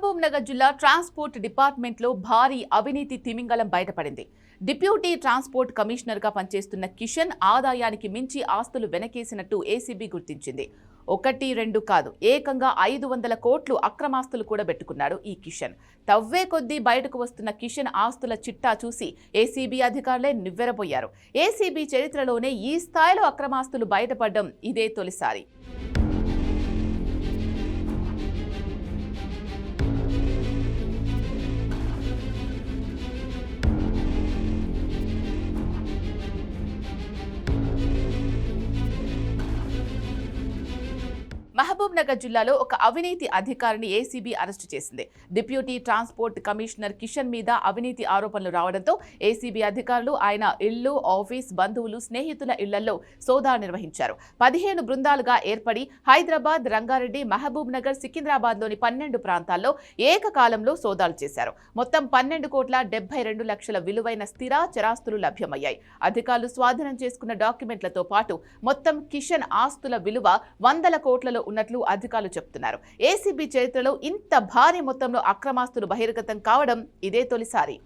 మహబూబ్నగర్ జిల్లా ట్రాన్స్పోర్ట్ డిపార్ట్మెంట్లో భారీ అవినీతి తిమింగలం బయటపడింది. డిప్యూటీ ట్రాన్స్పోర్ట్ కమిషనర్గా పనిచేస్తున్న కిషన్ ఆదాయానికి మించి ఆస్తులు వెనకేసినట్టు ఏసీబీ గుర్తించింది. ఒకటి రెండు కాదు ఏకంగా ఐదు వందల కోట్లు అక్రమాస్తులు కూడా పెట్టుకున్నాడు ఈ కిషన్. తవ్వే కొద్దీ బయటకు వస్తున్న కిషన్ ఆస్తుల చిట్టా చూసి ఏసీబీ అధికారులే నివ్వెరపోయారు ఏసీబీ చరిత్రలోనే ఈ స్థాయిలో అక్రమాస్తులు బయటపడడం ఇదే తొలిసారి. మహబూబ్ నగర్ జిల్లాలో ఒక అవినీతి అధికారిని ఏసీబీ అరెస్టు చేసింది. డిప్యూటీ ట్రాన్స్పోర్ట్ కమిషనర్ కిషన్ మీద అవినీతి ఆరోపణలు రావడంతో ఏసీబీ అధికారులు ఆయన ఇల్లు ఆఫీస్ బంధువులు స్నేహితుల ఇళ్ళలో సోదాలు నిర్వహించారు. పదిహేను బృందాలుగా ఏర్పడి హైదరాబాద్ రంగారెడ్డి మహబూబ్ నగర్ సికింద్రాబాద్లోని పన్నెండు ప్రాంతాల్లో ఏకకాలంలో సోదాలు చేశారు. మొత్తం పన్నెండు కోట్ల డెబ్బై రెండు లక్షల విలువైన స్థిర చరాస్తులు లభ్యమయ్యాయి. అధికారులు స్వాధీనం చేసుకున్న డాక్యుమెంట్లతో పాటు మొత్తం కిషన్ ఆస్తుల విలువ వందల కోట్లలో ఉన్నట్లు అధికారులు చెబుతున్నారు ఏసీబీ చరిత్రలో ఇంత భారీ మొత్తంలో అక్రమాస్తులు బహిర్గతం కావడం ఇదే తొలిసారి.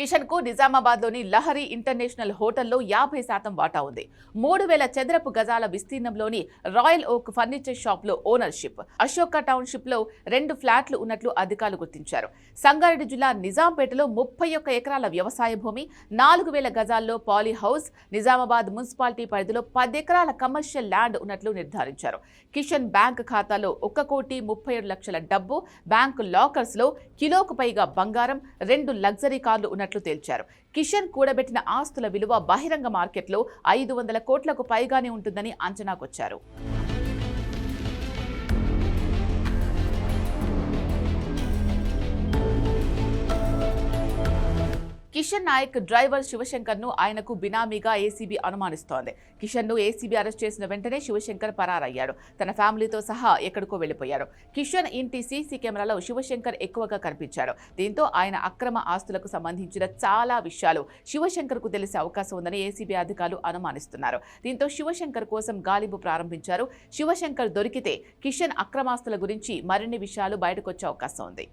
కిషన్కు నిజామాబాద్లోని లహరి ఇంటర్నేషనల్ హోటల్లో యాభై శాతం వాటా ఉంది. మూడు వేల చదరపు గజాల విస్తీర్ణంలోని రాయల్ ఓక్ ఫర్నిచర్ షాప్లో ఓనర్షిప్. అశోక టౌన్షిప్లో రెండు ఫ్లాట్లు ఉన్నట్లు అధికారులు గుర్తించారు. సంగారెడ్డి జిల్లా నిజాంపేటలో ముప్పై ఒక్క ఎకరాల వ్యవసాయ భూమి నాలుగు వేల గజాల్లో పాలీ హౌస్ నిజామాబాద్ మున్సిపాలిటీ పరిధిలో పది ఎకరాల కమర్షియల్ ల్యాండ్ ఉన్నట్లు నిర్ధారించారు. కిషన్ బ్యాంక్ ఖాతాలో ఒక కోటి ముప్పై ఏడు లక్షల డబ్బు బ్యాంకు లాకర్స్లో కిలోకు పైగా బంగారం రెండు లగ్జరీ కార్లు ఉన్నట్లు తేల్చారు. కిషన్ కూడబెట్టిన ఆస్తుల విలువ బహిరంగ మార్కెట్లో ఐదు వందల కోట్లకు పైగానే ఉంటుందని అంచనాకొచ్చారు. కిషన్ నాయక్ డ్రైవర్ శివశంకర్ను ఆయనకు బినామీగా ఏసీబీ అనుమానిస్తోంది. కిషన్ను ఏసీబీ అరెస్ట్ చేసిన వెంటనే శివశంకర్ పరారయ్యాడు. తన ఫ్యామిలీతో సహా ఎక్కడికో వెళ్ళిపోయారు కిషన్ ఇంటి సీసీ కెమెరాలో శివశంకర్ ఎక్కువగా కనిపించాడు. దీంతో ఆయన అక్రమ ఆస్తులకు సంబంధించిన చాలా విషయాలు శివశంకర్కు తెలిసే అవకాశం ఉందని ఏసీబీ అధికారులు అనుమానిస్తున్నారు. దీంతో శివశంకర్ కోసం గాలింపు ప్రారంభించారు. శివశంకర్ దొరికితే కిషన్ అక్రమాస్తుల గురించి మరిన్ని విషయాలు బయటకొచ్చే అవకాశం ఉంది.